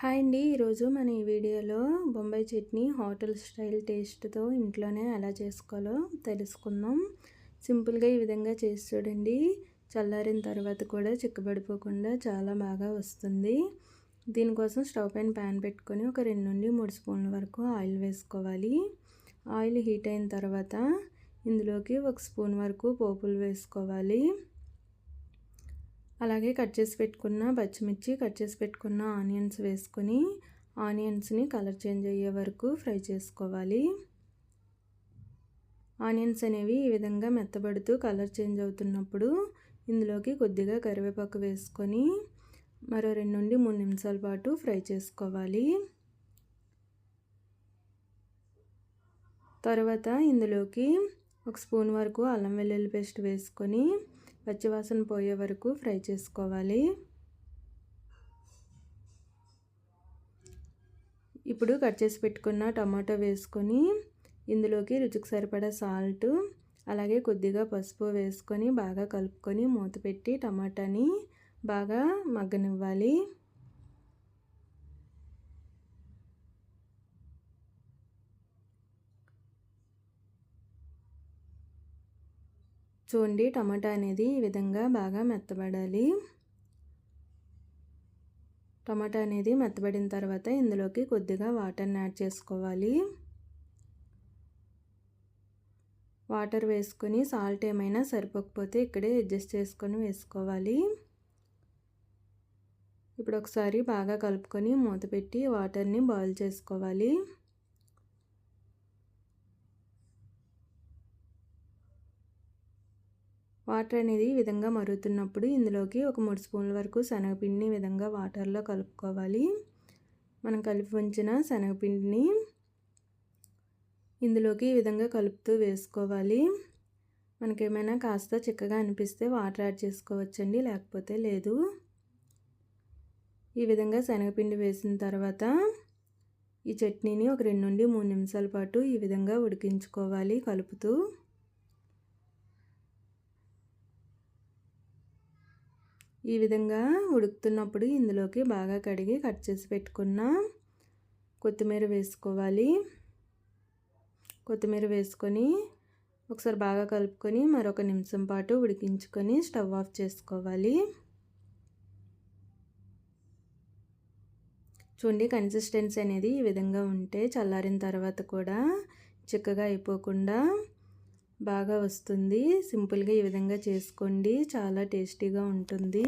Hi అండి. ఈరోజు మన ఈ వీడియోలో బొంబాయి చట్నీ హోటల్ స్టైల్ టేస్ట్తో ఇంట్లోనే ఎలా చేసుకోవాలో తెలుసుకుందాం. సింపుల్గా ఈ విధంగా చేసి చూడండి. చల్లారిన తర్వాత కూడా చిక్కబడిపోకుండా చాలా బాగా వస్తుంది. దీనికోసం స్టవ్ పైన ప్యాన్ పెట్టుకొని ఒక రెండు నుండి మూడు స్పూన్ల వరకు ఆయిల్ వేసుకోవాలి. ఆయిల్ హీట్ అయిన తర్వాత ఇందులోకి ఒక స్పూన్ వరకు పోపులు వేసుకోవాలి. అలాగే కట్ చేసి పెట్టుకున్న పచ్చిమిర్చి కట్ చేసి పెట్టుకున్న ఆనియన్స్ వేసుకొని ఆనియన్స్ని కలర్ చేంజ్ అయ్యే వరకు ఫ్రై చేసుకోవాలి. ఆనియన్స్ అనేవి ఈ విధంగా మెత్తబడుతూ కలర్ చేంజ్ అవుతున్నప్పుడు ఇందులోకి కొద్దిగా కరివేపాకు వేసుకొని మరో రెండు నుండి మూడు నిమిషాల పాటు ఫ్రై చేసుకోవాలి. తర్వాత ఇందులోకి ఒక స్పూన్ వరకు అల్లం వెల్లుల్లి పేస్ట్ వేసుకొని పచ్చివాసన పోయే వరకు ఫ్రై చేసుకోవాలి. ఇప్పుడు కట్ చేసి పెట్టుకున్న టమాటో వేసుకొని ఇందులోకి రుచికి సరిపడా సాల్ట్ అలాగే కొద్దిగా పసుపు వేసుకొని బాగా కలుపుకొని మూత పెట్టి టమాటాని బాగా మగ్గనివ్వాలి. చూడండి టమాటా అనేది ఈ విధంగా బాగా మెత్తబడాలి. టమాటా అనేది మెత్తబడిన తర్వాత ఇందులోకి కొద్దిగా వాటర్ని యాడ్ చేసుకోవాలి. వాటర్ వేసుకొని సాల్ట్ ఏమైనా సరిపోకపోతే ఇక్కడే అడ్జస్ట్ చేసుకొని వేసుకోవాలి. ఇప్పుడు ఒకసారి బాగా కలుపుకొని మూత పెట్టి వాటర్ని బాయిల్ చేసుకోవాలి. వాటర్ అనేది ఈ విధంగా మరుగుతున్నప్పుడు ఇందులోకి ఒక మూడు స్పూన్ల వరకు శనగపిండిని ఈ విధంగా వాటర్లో కలుపుకోవాలి. మనం కలిపి ఉంచిన శనగపిండిని ఇందులోకి ఈ విధంగా కలుపుతూ వేసుకోవాలి. మనకేమైనా కాస్త చిక్కగా అనిపిస్తే వాటర్ యాడ్ చేసుకోవచ్చండి లేకపోతే లేదు. ఈ విధంగా శనగపిండి వేసిన తర్వాత ఈ చట్నీని ఒక రెండు నుండి మూడు నిమిషాల పాటు ఈ విధంగా ఉడికించుకోవాలి కలుపుతూ. ఈ విధంగా ఉడుకుతున్నప్పుడు ఇందులోకి బాగా కడిగి కట్ చేసి పెట్టుకున్న కొత్తిమీర వేసుకోవాలి. కొత్తిమీర వేసుకొని ఒకసారి బాగా కలుపుకొని మరొక నిమిషం పాటు ఉడికించుకొని స్టవ్ ఆఫ్ చేసుకోవాలి. చూడండి కన్సిస్టెన్సీ అనేది ఈ విధంగా ఉంటే చల్లారిన తర్వాత కూడా చిక్కగా అయిపోకుండా బాగా వస్తుంది. సింపుల్గా ఈ విధంగా చేసుకోండి. చాలా టేస్టీగా ఉంటుంది.